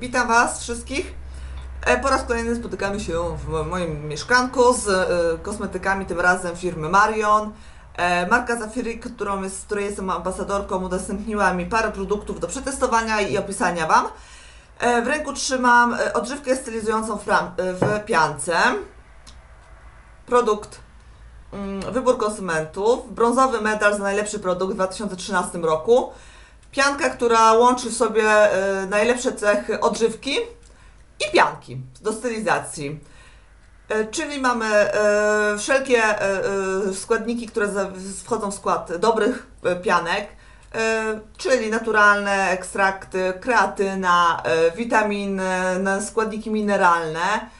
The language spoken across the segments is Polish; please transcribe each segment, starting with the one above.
Witam Was wszystkich. E, Po raz kolejny spotykamy się w moim mieszkanku z e, kosmetykami, tym razem firmy Marion. E, Marka Zafiry, którą jest, której jestem ambasadorką, udostępniła mi parę produktów do przetestowania i opisania Wam. W ręku trzymam odżywkę stylizującą w piance. Produkt mm, Wybór konsumentów. Brązowy medal za najlepszy produkt w 2013 roku. Pianka, która łączy sobie e, najlepsze cechy odżywki i pianki do stylizacji. E, Czyli mamy e, wszelkie składniki, które wchodzą w skład dobrych pianek, czyli naturalne ekstrakty, kreatyna, witaminy, składniki mineralne.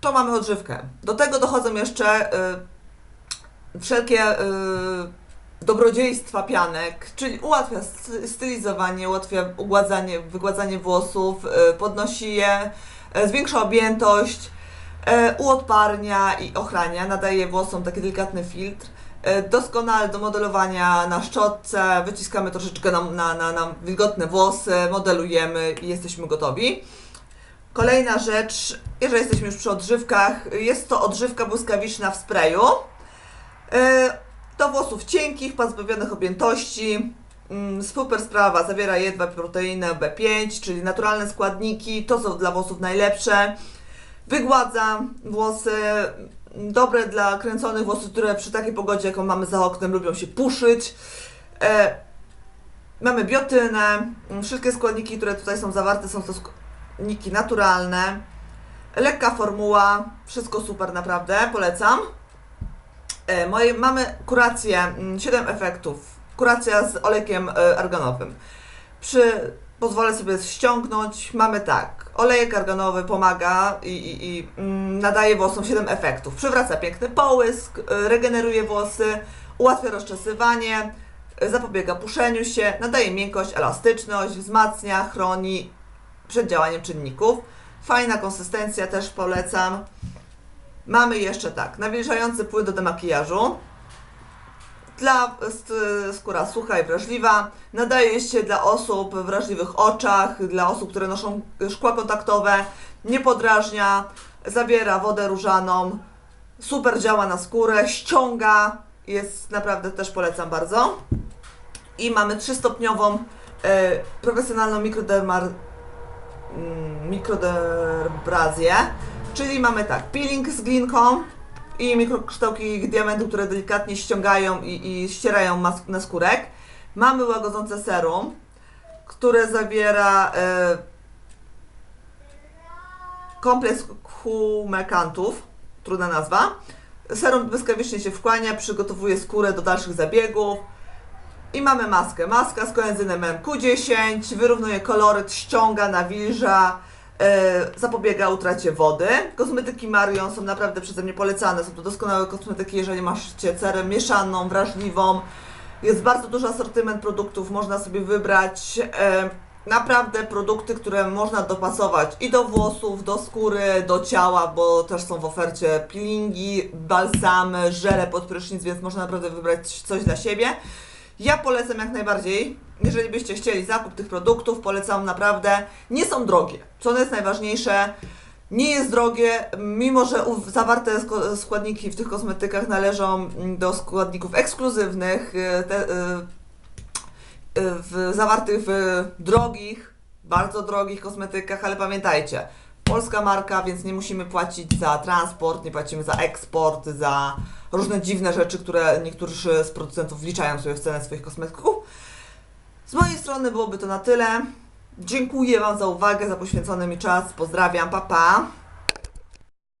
To mamy odżywkę. Do tego dochodzą jeszcze wszelkie dobrodziejstwa pianek, czyli ułatwia sty- stylizowanie, ułatwia ugładzanie, wygładzanie włosów, e, podnosi je, e, zwiększa objętość, e, uodparnia i ochrania, nadaje włosom taki delikatny filtr. Doskonale do modelowania na szczotce, wyciskamy troszeczkę na, na, na, na wilgotne włosy, modelujemy i jesteśmy gotowi. Kolejna rzecz, jeżeli jesteśmy już przy odżywkach, jest to odżywka błyskawiczna w sprayu. Do włosów cienkich, pozbawionych objętości. Mm, Super sprawa, zawiera jedwab, proteinę B5, czyli naturalne składniki, to są dla włosów najlepsze. Wygładza włosy, dobre dla kręconych włosów, które przy takiej pogodzie, jaką mamy za oknem, lubią się puszyć. E, mamy biotynę, mm, wszystkie składniki, które tutaj są zawarte, są to składniki naturalne. Lekka formuła, wszystko super naprawdę, polecam. E, moje, mamy kurację, mm, 7 efektów. Kuracja z olejkiem e, arganowym. Przy, pozwolę sobie ściągnąć. Mamy tak. Olejek arganowy pomaga i, i, i mm, nadaje włosom 7 efektów. Przywraca piękny połysk, e, regeneruje włosy, ułatwia rozczesywanie, zapobiega puszeniu się, nadaje miękkość, elastyczność, wzmacnia, chroni przed działaniem czynników. Fajna konsystencja, też polecam. Mamy jeszcze tak, nawilżający płyn do demakijażu. Dla skóra sucha i wrażliwa. Nadaje się dla osób w wrażliwych oczach, dla osób, które noszą szkła kontaktowe. Nie podrażnia, zawiera wodę różaną. Super działa na skórę, ściąga. Jest naprawdę też polecam bardzo. I mamy trzystopniową e, profesjonalną mikrodermar, mm, mikrodermabrazję. Czyli mamy tak, peeling z glinką i mikrokształki diamentu, które delikatnie ściągają i, i ścierają mas- na skórek. Mamy łagodzące serum, które zawiera e, kompleks humekantów, trudna nazwa. Serum błyskawicznie się wchłania, przygotowuje skórę do dalszych zabiegów. I mamy maskę. Maska z koenzynem MQ10, wyrównuje koloryt, ściąga, nawilża, zapobiega utracie wody. Kosmetyki Marion są naprawdę przeze mnie polecane. Są to doskonałe kosmetyki, jeżeli masz cerę mieszaną, wrażliwą. Jest bardzo duży asortyment produktów, można sobie wybrać e, naprawdę produkty, które można dopasować i do włosów, do skóry, do ciała, bo też są w ofercie peelingi, balsamy, żele pod prysznic, więc można naprawdę wybrać coś dla siebie. Ja polecam jak najbardziej. Jeżeli byście chcieli zakup tych produktów, polecam naprawdę. Nie są drogie, co jest najważniejsze. Nie jest drogie, mimo że zawarte składniki w tych kosmetykach należą do składników ekskluzywnych, y, te, y, y, w, zawartych w drogich, bardzo drogich kosmetykach, ale pamiętajcie, polska marka, więc nie musimy płacić za transport, nie płacimy za eksport, za różne dziwne rzeczy, które niektórzy z producentów wliczają sobie w cenę swoich kosmetyków. Z mojej strony byłoby to na tyle. Dziękuję Wam za uwagę, za poświęcony mi czas. Pozdrawiam, pa pa.